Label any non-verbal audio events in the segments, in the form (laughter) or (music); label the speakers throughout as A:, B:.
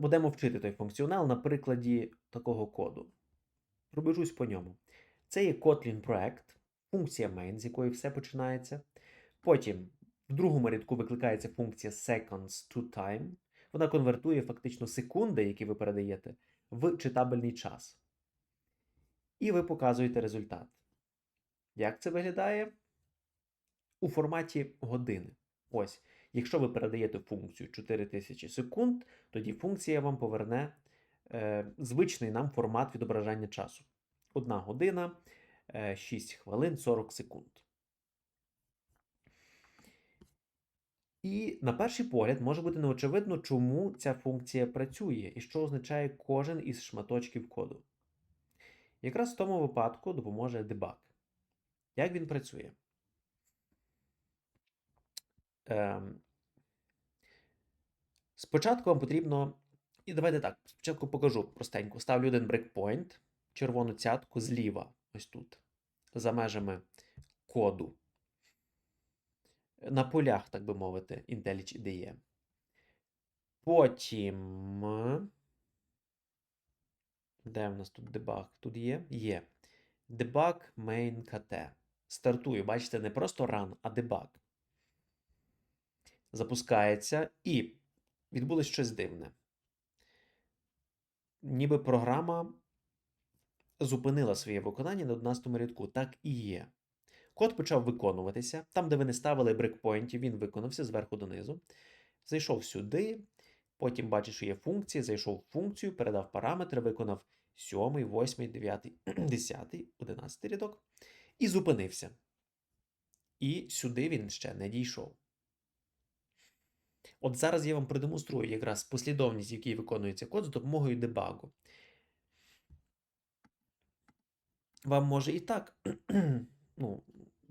A: будемо вчити той функціонал на прикладі такого коду. Пробіжусь по ньому. Це є Kotlin проект, функція main, з якої все починається. Потім в другому рядку викликається функція seconds to time. Вона конвертує фактично секунди, які ви передаєте, в читабельний час. І ви показуєте результат. Як це виглядає? У форматі години. Ось, якщо ви передаєте функцію 4000 секунд, тоді функція вам поверне е, звичний нам формат відображання часу. 1 година, е, 6 хвилин, 40 секунд. І на перший погляд може бути неочевидно, чому ця функція працює і що означає кожен із шматочків коду. Якраз в тому випадку допоможе дебаг. Як він працює? Ем, Спочатку вам потрібно. І давайте так. Спочатку покажу простенько. Ставлю один брейкпойнт, червону цятку зліва, ось тут, за межами коду. На полях, так би мовити, IntelliJ IDE. Потім. Де в нас тут дебаг? Тут є? Є. Debug main KT. Стартую, бачите, не просто run, а debug. Запускається і відбулось щось дивне. Ніби програма зупинила своє виконання на 11 рядку. Так і є. Код почав виконуватися. Там, де ви не ставили брейкпойнтів, він виконався зверху донизу. Зайшов сюди. Потім бачиш, що є функція, зайшов в функцію, передав параметри, виконав 7, 8, 9, 10, 11 рядок і зупинився. І сюди він ще не дійшов. От зараз я вам продемонструю якраз послідовність, в якій виконується код з допомогою дебагу. Вам може і так, (clears throat) ну,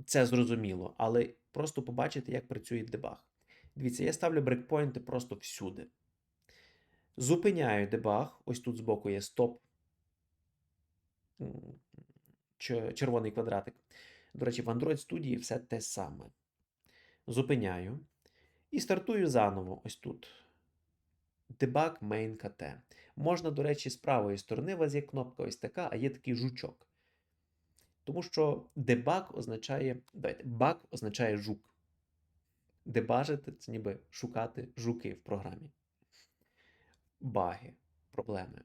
A: це зрозуміло, але просто побачите, як працює дебаг. Дивіться, я ставлю брейкпойнти просто всюди. Зупиняю дебаг. Ось тут збоку є стоп. Червоний квадратик. До речі, в Android Studio все те саме. Зупиняю. І стартую заново. Ось тут. Debug main KT. Можна, до речі, з правої сторони у вас є кнопка ось така, а є такий жучок. Тому що debug означає. Давайте, баг означає жук. Дебажити це ніби шукати жуки в програмі. Баги, проблеми.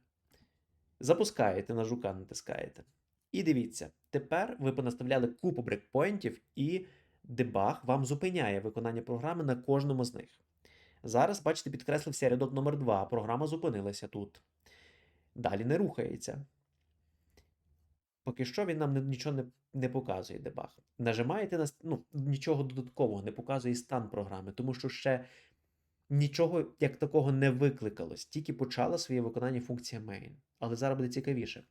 A: Запускаєте на жука, натискаєте. І дивіться, тепер ви понаставляли купу брейкпойнтів, і дебаг вам зупиняє виконання програми на кожному з них. Зараз, бачите, підкреслився рядок номер 2 Програма зупинилася тут. Далі не рухається. Поки що він нам нічого не, не показує дебаг. Нажимаєте на ну, нічого додаткового не показує стан програми, тому що ще нічого як такого не викликалось, тільки почала своє виконання функція main. Але зараз буде цікавіше.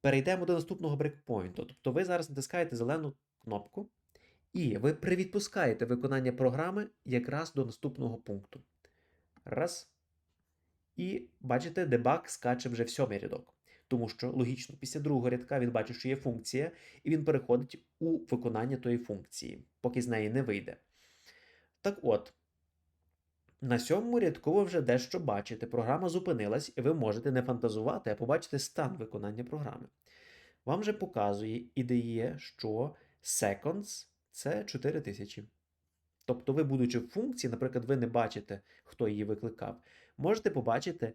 A: Перейдемо до наступного брейкпойнту. Тобто ви зараз натискаєте зелену кнопку, і ви привідпускаєте виконання програми якраз до наступного пункту. Раз. І бачите, дебаг скаче вже в сьомий рядок. Тому що логічно, після другого рядка він бачить, що є функція, і він переходить у виконання тої функції, поки з неї не вийде. Так от, на сьомому рядку ви вже дещо бачите. Програма зупинилась, і ви можете не фантазувати, а побачити стан виконання програми. Вам вже показує ідея, що seconds це 4000. Тобто, ви, будучи в функції, наприклад, ви не бачите, хто її викликав, можете побачити.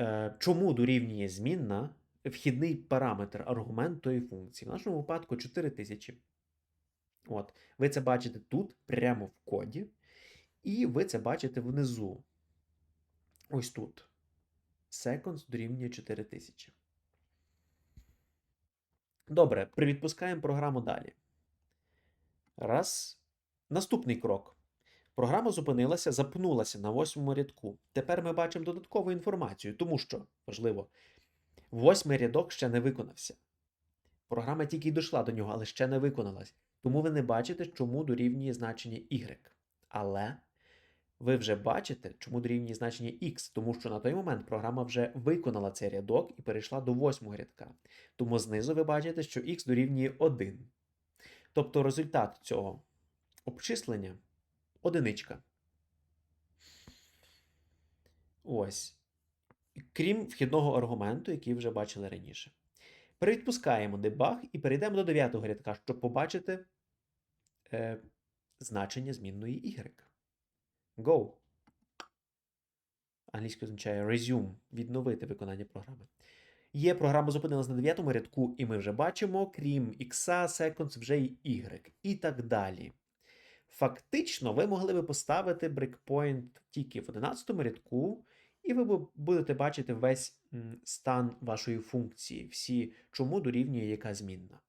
A: Е, чому дорівнює змінна вхідний параметр аргумент тої функції. В нашому випадку 4000. От, Ви це бачите тут, прямо в коді, і ви це бачите внизу. Ось тут. Seconds дорівнює 4000. Добре, привідпускаємо програму далі. Раз. Наступний крок. Програма зупинилася, запнулася на восьмому рядку. Тепер ми бачимо додаткову інформацію, тому що, важливо, восьмий рядок ще не виконався. Програма тільки й дійшла до нього, але ще не виконалась. Тому ви не бачите, чому дорівнює значення y. Але ви вже бачите, чому дорівнює значення x, тому що на той момент програма вже виконала цей рядок і перейшла до восьмого рядка. Тому знизу ви бачите, що x дорівнює 1. Тобто результат цього обчислення одиничка. Ось. Крім вхідного аргументу, який вже бачили раніше. Перевідпускаємо дебаг і перейдемо до дев'ятого рядка, щоб побачити е, значення змінної y. Go. Англійською означає resume, відновити виконання програми. Є програма зупинилась на дев'ятому рядку, і ми вже бачимо, крім x, seconds, вже й y. І так далі. Фактично, ви могли би поставити брейкпоінт тільки в 11 рядку, і ви будете бачити весь стан вашої функції, всі, чому дорівнює яка змінна.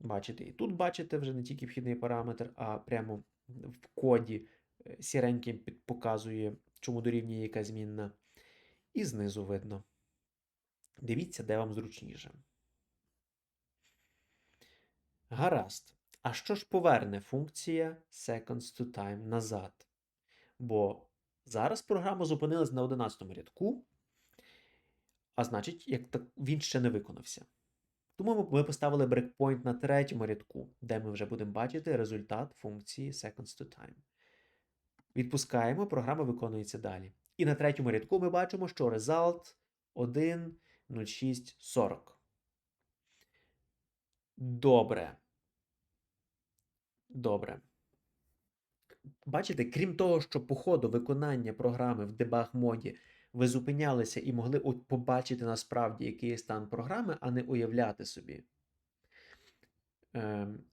A: Бачите, і тут бачите вже не тільки вхідний параметр, а прямо в коді е, сіреньким показує, чому дорівнює яка змінна. І знизу видно. Дивіться, де вам зручніше. Гаразд. А що ж поверне функція seconds to time назад? Бо зараз програма зупинилась на 11 рядку, а значить, як так, він ще не виконався. Тому ми- поставили брекпойнт на третьому рядку, де ми вже будемо бачити результат функції seconds to time. Відпускаємо, програма виконується далі. І на третьому рядку ми бачимо, що result 1, 06, 40. Добре. Добре. Бачите, крім того, що по ходу виконання програми в дебаг моді ви зупинялися і могли побачити насправді, який є стан програми, а не уявляти собі. Ем,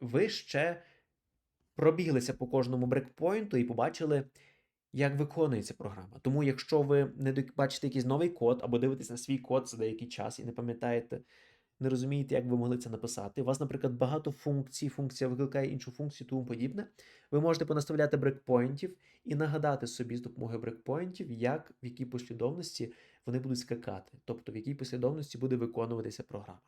A: ви ще пробіглися по кожному брекпойнту і побачили, як виконується програма. Тому, якщо ви не бачите якийсь новий код або дивитесь на свій код за деякий час і не пам'ятаєте, не розумієте, як ви могли це написати. У вас, наприклад, багато функцій, функція викликає іншу функцію, тому подібне. Ви можете понаставляти брекпойнтів і нагадати собі з допомогою брекпойнтів, як в якій послідовності вони будуть скакати, тобто в якій послідовності буде виконуватися програма.